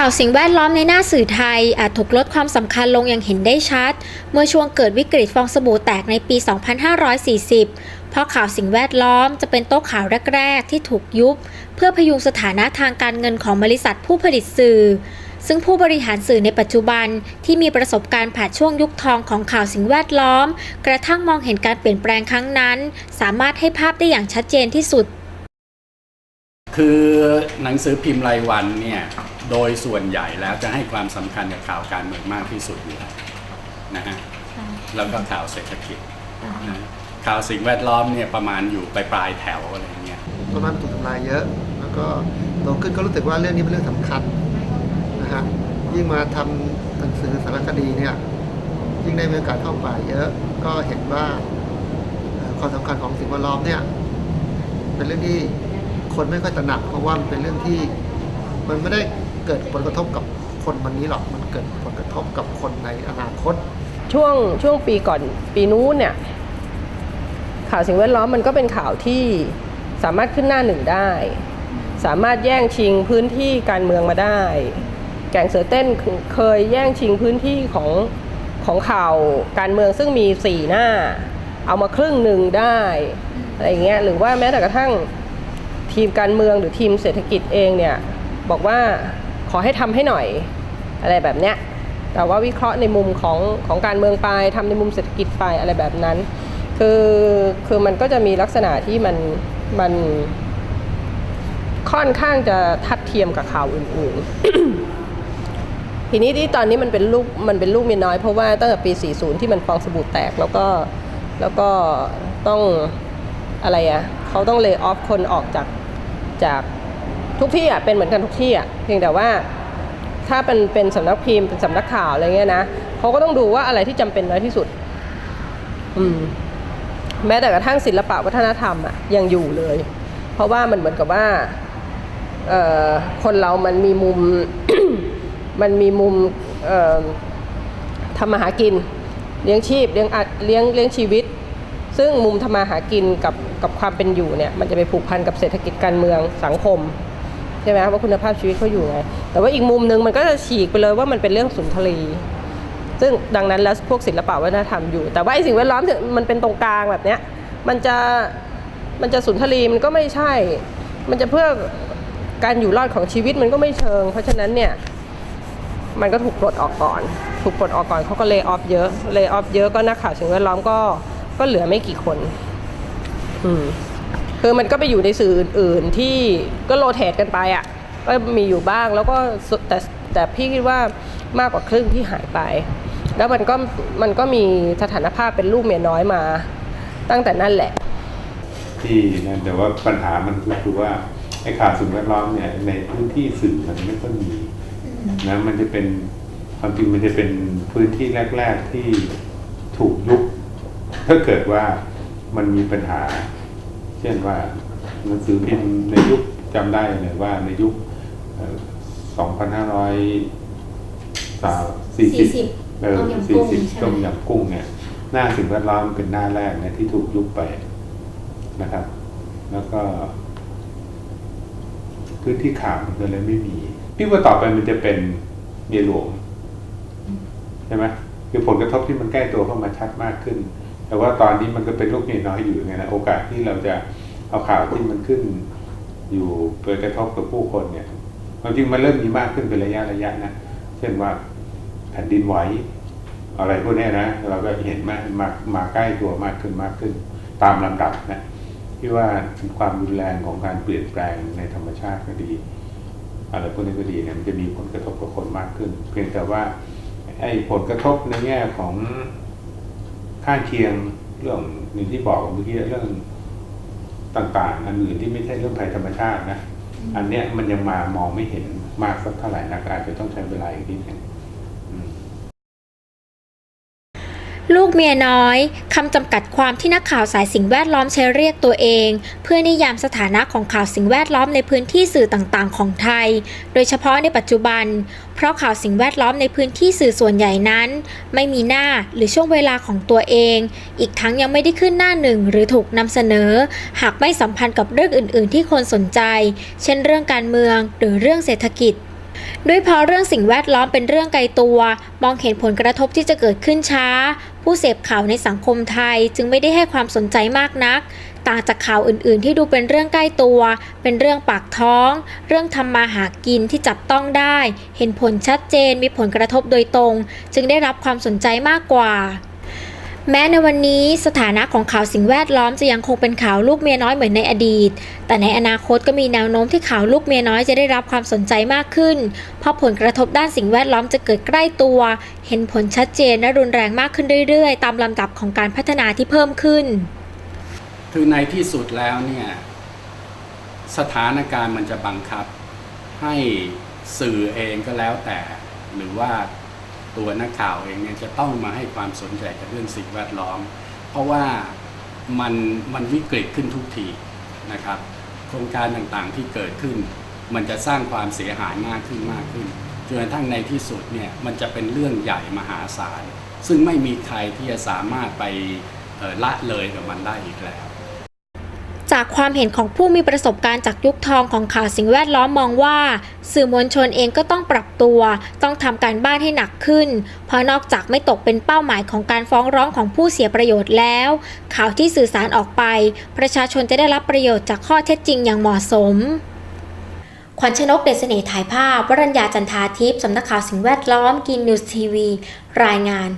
ข่าวสิ่งแวดล้อมในหน้าสื่อไทย อาจถูกลดความสำคัญลงอย่างเห็นได้ชัด เมื่อช่วงเกิดวิกฤตฟองสบู่แตกในปี 2540 เพราะข่าวสิ่งแวดล้อมจะเป็นโต๊ะข่าวแรก ๆ ที่ถูกยุบ เพื่อพยุงสถานะทางการเงินของบริษัทผู้ผลิตสื่อ ซึ่งผู้บริหารสื่อในปัจจุบันที่มีประสบการณ์ผ่านช่วงยุคทองของข่าวสิ่งแวดล้อม กระทั่งมองเห็นการเปลี่ยนแปลงครั้งนั้น สามารถให้ภาพได้อย่างชัดเจนที่สุด คือหนังสือพิมพ์รายวันเนี่ย โดยส่วนใหญ่แล้วจะให้ความสำคัญกับข่าวการเมืองมากที่สุดอยู่แล้วนะฮะแล้วก็ข่าวเศรษฐกิจนะข่าวสิ่งแวดล้อมเนี่ยประมาณอยู่ปลายปลายๆแถวอะไรเงี้ยเพราะมันถูกทำลายเยอะ แล้วก็โตขึ้นก็รู้สึกว่าเรื่องนี้เป็นเรื่องสำคัญนะฮะยิ่งมาทำหนังสือสารคดีเนี่ยยิ่งได้มีโอกาสเข้าป่าเยอะก็เห็นว่าเอ่อความสำคัญของสิ่งแวดล้อมเนี่ยเป็นเรื่องที่คนไม่ค่อยตระหนักเพราะว่ามันเป็นเรื่องที่มันไม่ได้ เกิดผลกระทบกับคนวันนี้หรอกมันเกิดผลกระทบกับคนในอนาคต ช่วงช่วงปีก่อนปีนู้นเนี่ย ข่าวสิ่งแวดล้อมมันก็เป็นข่าวที่สามารถขึ้นหน้าหนึ่งได้ สามารถแย่งชิงพื้นที่การเมืองมาได้ แก่งเสือเต้นเคยแย่งชิงพื้นที่ของของข่าวการเมืองซึ่งมีสี่หน้า เอามาครึ่งหนึ่งได้อะไรเงี้ยหรือว่าแม้แต่กระทั่งทีมการเมืองหรือทีมเศรษฐกิจเองเนี่ย บอกว่า ขอให้ทำให้หน่อยอะไรแบบเนี้ยแต่ว่าวิเคราะห์ในมุมของของการเมืองไปทำในมุมเศรษฐกิจไปอะไรแบบนั้น คือคือมันก็จะมีลักษณะที่มันมันค่อนข้างจะทัดเทียมกับข่าวอื่นๆ ทีนี้ที่ตอนนี้มันเป็นลูกมันเป็นลูกเมียน้อยเพราะว่าตั้งแต่ปี 40 ที่มันฟองสบู่แตกแล้วก็แล้วก็ต้องอะไรอะ่ะเขาต้องเล y off คนออกจากจาก ทุกที่อะเป็นเหมือนกันทุกที่อะเพียงแต่ว่าถ้าเป็นเป็นสำนักพิมพ์เป็นสำนักข่าวอะไรเงี้ยนะเขาก็ต้องดูว่าอะไรที่จำเป็นน้อยที่สุด อืม แม้แต่กระทั่งศิลปะวัฒนธรรมอะยังอยู่เลย เพราะว่ามันเหมือนกับว่าเอ่อคนเรามันมีมุมมันมีมุมเอ่อทำมาหากิน เลี้ยงชีพเลี้ยงอัดเลี้ยงเลี้ยงชีวิต ซึ่งมุมทำมาหากินกับกับความเป็นอยู่เนี่ย มันจะไปผูกพันกับเศรษฐกิจการเมืองสังคม ช่ไหมว่าคุณภาพชีวิตเขาอยู่ไง แต่ว่าอีกมุมหนึ่งมันก็จะฉีกไปเลยว่ามันเป็นเรื่องสุนทรีซึ่งดังนั้นแล้วพวกศิลปะวัฒนธรรมอยู่ แต่ว่าไอ้สิ่งแวดล้อมมันเป็นตรงกลางแบบเนี้ยมันจะมันจะสุนทรีมันก็ไม่ใช่ มันจะเพื่อการอยู่รอดของชีวิตมันก็ไม่เชิง เพราะฉะนั้นเนี่ยมันก็ถูกปลดออกก่อน ถูกปลดออกก่อนเขาก็เล y off เยอะเล y off เยอะก็นักข่าวสิ่งแวดล้อมก็ก็เหลือไม่กี่คน อืม คือมันก็ไปอยู่ในสื่ออื่นๆที่ก็โรเตทกันไปอะก็มีอยู่บ้างแล้วก็แต่แต่พี่คิดว่ามากกว่าครึ่งที่หายไป แล้วมันก็มันก็มีสถานภาพเป็นลูกเมียน้อยมา ตั้งแต่นั่นแหละ ที่นั่นแต่ว่าปัญหามันคือว่าไอ้ข่าวสิ่งแวดล้อมเนี่ยในพื้นที่สื่อมันไม่ค่อยมีนะมันจะเป็นความจริงมันจะเป็นพื้นที่แรก ๆที่ถูกยุบถ้าเกิดว่ามันมีปัญหา เช่นว่าหนังสือพิมพ์ในยุคจำได้เลยว่าในยุคสองพันห้าร้อยสี่สิบ40เออต้มยำกุ้สี่งสิบใช่ไหมต้มยำกุ้งเนี่ยหน้าสิ่งแวดล้อมเป็นหน้าแรกเนี่ยที่ถูกยุบไปนะครับ แล้วก็พื้นที่ข่าวมันก็เลยไม่มีพี่ว่าต่อไปมันจะเป็นเมียหลวงใช่ไหมคือผลกระทบที่มันใกล้ตัวเข้ามาชัดมากขึ้น แต่ว่าตอนนี้มันก็เป็นลูกเมียน้อยอยู่ไงนะโอกาสที่เราจะเอาข่าวที่มันขึ้น อยู่ไปกระทบกับผู้คนเนี่ยความจริงมันเริ่มมีมากขึ้นเป็นระยะระยะนะเช่นว่าแผ่นดินไหวอะไรพวกนี้นะเราก็เห็นมามามาใกล้ตัวมากขึ้นมากขึ้น ตามลำดับนะที่ว่าความรุนแรงของการเปลี่ยนแปลงในธรรมชาติก็ดีอะไรพวกนี้ก็ดีเนี่ยมันจะมีผลกระทบกับคนมากขึ้น เพียงแต่ว่าไอ้ผลกระทบในแง่ของ ข้างเคียงเรื่องหนึ่งที่บอกเมื่อกี้เรื่องต่างๆ อันอื่นที่ไม่ใช่เรื่องภัยธรรมชาตินะ อันเนี้ยมันยังมามองไม่เห็นมากสักเท่าไหร่นักอาจจะต้องใช้เวลาอีกนิดหนึ่ง ลูกเมียน้อยคำจำกัดความที่นักข่าวสายสิ่งแวดล้อมใช้เรียกตัวเอง เพื่อนิยามสถานะของข่าวสิ่งแวดล้อมในพื้นที่สื่อต่างๆ ของไทย โดยเฉพาะในปัจจุบัน เพราะข่าวสิ่งแวดล้อมในพื้นที่สื่อส่วนใหญ่นั้น ไม่มีหน้าหรือช่วงเวลาของตัวเอง อีกทั้งยังไม่ได้ขึ้นหน้าหนึ่งหรือถูกนำเสนอ หากไม่สัมพันธ์กับเรื่องอื่น ๆ ที่คนสนใจ เช่น เรื่องการเมืองหรือเรื่องเศรษฐกิจ ด้วยเพราะเรื่องสิ่งแวดล้อมเป็นเรื่องไกลตัว มองเห็นผลกระทบที่จะเกิดขึ้นช้า ผู้เสพข่าวในสังคมไทยจึงไม่ได้ให้ความสนใจมากนัก ต่างจากข่าวอื่น ๆ ที่ดูเป็นเรื่องใกล้ตัว เป็นเรื่องปากท้อง เรื่องทำมาหากินที่จับต้องได้ เห็นผลชัดเจนมีผลกระทบโดยตรง จึงได้รับความสนใจมากกว่า แม้ในวันนี้สถานะของข่าวสิ่งแวดล้อมจะยังคงเป็นข่าวลูกเมียน้อยเหมือนในอดีต แต่ในอนาคตก็มีแนวโน้มที่ข่าวลูกเมียน้อยจะได้รับความสนใจมากขึ้น เพราะผลกระทบด้านสิ่งแวดล้อมจะเกิดใกล้ตัว เห็นผลชัดเจนและรุนแรงมากขึ้นเรื่อยๆ ตามลำดับของการพัฒนาที่เพิ่มขึ้น คือในที่สุดแล้วเนี่ยสถานการณ์มันจะบังคับ ให้สื่อเองก็แล้วแต่ หรือว่า ตัวนักข่าวเองเนี่ยจะต้องมาให้ความสนใจกับเรื่องสิ่งแวดล้อม เพราะว่ามันมันวิกฤตขึ้นทุกทีนะครับ โครงการต่างๆที่เกิดขึ้น มันจะสร้างความเสียหายมากขึ้นมากขึ้นจนกระทั่งในที่สุดเนี่ยมันจะเป็นเรื่องใหญ่มหาศาลซึ่งไม่มีใครที่จะสามารถไปละเลยกับมันได้อีกแล้ว จากความเห็นของผู้มีประสบการณ์จากยุคทองของข่าวสิ่งแวดล้อมมองว่า สื่อมวลชนเองก็ต้องปรับตัว ต้องทำการบ้านให้หนักขึ้น เพราะนอกจากไม่ตกเป็นเป้าหมายของการฟ้องร้องของผู้เสียประโยชน์แล้ว ข่าวที่สื่อสารออกไป ประชาชนจะได้รับประโยชน์จากข้อเท็จจริงอย่างเหมาะสมขวัญชนกเดชเสน่ถ่ายภาพ วรัญญาจันทาทิพย์สำนักข่าวสิ่งแวดล้อมกินนิวส์ทีวี รายงาน